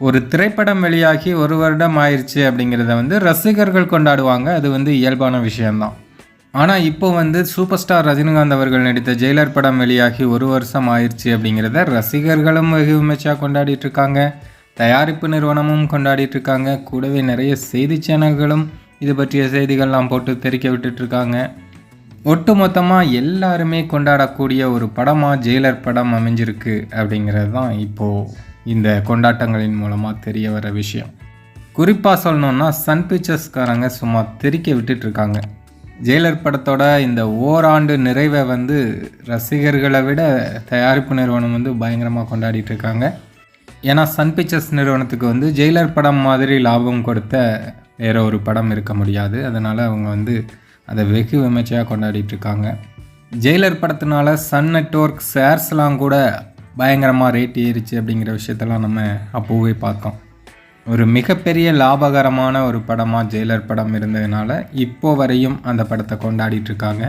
ஒரு திரைப்படம் வெளியாகி ஒரு வருடம் ஆயிடுச்சு அப்படிங்கிறத வந்து ரசிகர்கள் கொண்டாடுவாங்க. அது வந்து இயல்பான விஷயம்தான். ஆனால் இப்போ வந்து சூப்பர் ஸ்டார் ரஜினிகாந்த் அவர்கள் நடித்த ஜெயிலர் படம் வெளியாகி ஒரு வருஷம் ஆயிடுச்சு அப்படிங்கிறத ரசிகர்களும் வெகு விமர்சையாக கொண்டாடிட்டு இருக்காங்க. தயாரிப்பு நிறுவனமும் கொண்டாடிட்டு இருக்காங்க. கூடவே நிறைய செய்தி சேனல்களும் இது பற்றிய செய்திகள்லாம் போட்டு தெரிக்க விட்டுட்டு இருக்காங்க. ஒட்டு மொத்தமாக எல்லாருமே கொண்டாடக்கூடிய ஒரு படமாக ஜெயிலர் படம் அமைஞ்சிருக்கு அப்படிங்கிறது தான் இப்போது இந்த கொண்டாட்டங்களின் மூலமாக தெரிய வர விஷயம். குறிப்பாக சொல்லணுன்னா சன் பிக்சர்ஸ்காரங்க சும்மா தெறிக்க விட்டுட்டு இருக்காங்க. ஜெயிலர் படத்தோட இந்த ஓராண்டு நிறைவை வந்து ரசிகர்களை விட தயாரிப்பு நிறுவனம் வந்து பயங்கரமாக கொண்டாடிட்டு இருக்காங்க. ஏன்னா சன் பிக்சர்ஸ் நிறுவனத்துக்கு வந்து ஜெயிலர் படம் மாதிரி லாபம் கொடுத்த வேற ஒரு படம் இருக்க முடியாது. அதனால் அவங்க வந்து அதை வெகு விமர்சையாக கொண்டாடிட்டு இருக்காங்க. ஜெயிலர் படத்தினால சன் நெட்ஒர்க் ஷேர்ஸ்லாம் கூட பயங்கரமாக ரேட் ஏறிச்சு அப்படிங்கிற விஷயத்தெல்லாம் நம்ம அப்போவே பார்த்தோம். ஒரு மிகப்பெரிய லாபகரமான ஒரு படமாக ஜெயிலர் படம் இருந்ததுனால இப்போ வரையும் அந்த படத்தை கொண்டாடிட்டுருக்காங்க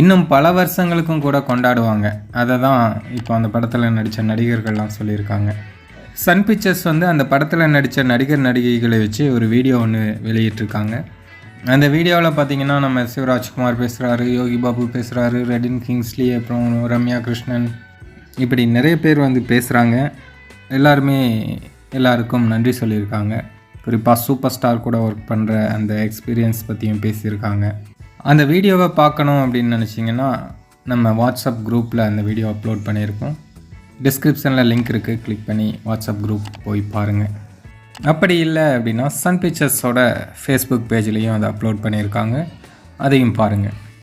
இன்னும் பல வருஷங்களுக்கும் கூட கொண்டாடுவாங்க. அதை தான் இப்போ அந்த படத்தில் நடித்த நடிகர்கள்லாம் சொல்லியிருக்காங்க. சன் பிக்சர்ஸ் வந்து அந்த படத்தில் நடித்த நடிகர் நடிகைகளை வச்சு ஒரு வீடியோ ஒன்று வெளியிட்டிருக்காங்க. அந்த வீடியோவில் பார்த்தீங்கன்னா நம்ம சிவராஜ்குமார் பேசுகிறாரு யோகி பாபு பேசுகிறாரு ரெடின் கிங்ஸ்லி அப்புறம் ரம்யா கிருஷ்ணன் இப்படி நிறைய பேர் வந்து பேசுகிறாங்க எல்லாருமே எல்லாருக்கும் நன்றி சொல்லியிருக்காங்க. குறிப்பாக சூப்பர் ஸ்டார் கூட ஒர்க் பண்ணுற அந்த எக்ஸ்பீரியன்ஸ் பற்றியும் பேசியிருக்காங்க. அந்த வீடியோவை பார்க்கணும் அப்படின்னு நினச்சிங்கன்னா நம்ம வாட்ஸ்அப் குரூப்பில் அந்த வீடியோ அப்லோட் பண்ணியிருக்கோம். டிஸ்கிரிப்ஷனில் லிங்க் இருக்குது கிளிக் பண்ணி வாட்ஸ்அப் குரூப் போய் பாருங்கள் அப்படி இல்லை அப்படின்னா சன் பிக்சர்ஸோட ஃபேஸ்புக் பேஜ்லேயும் அதை அப்லோட் பண்ணியிருக்காங்க. அதையும் பாருங்கள்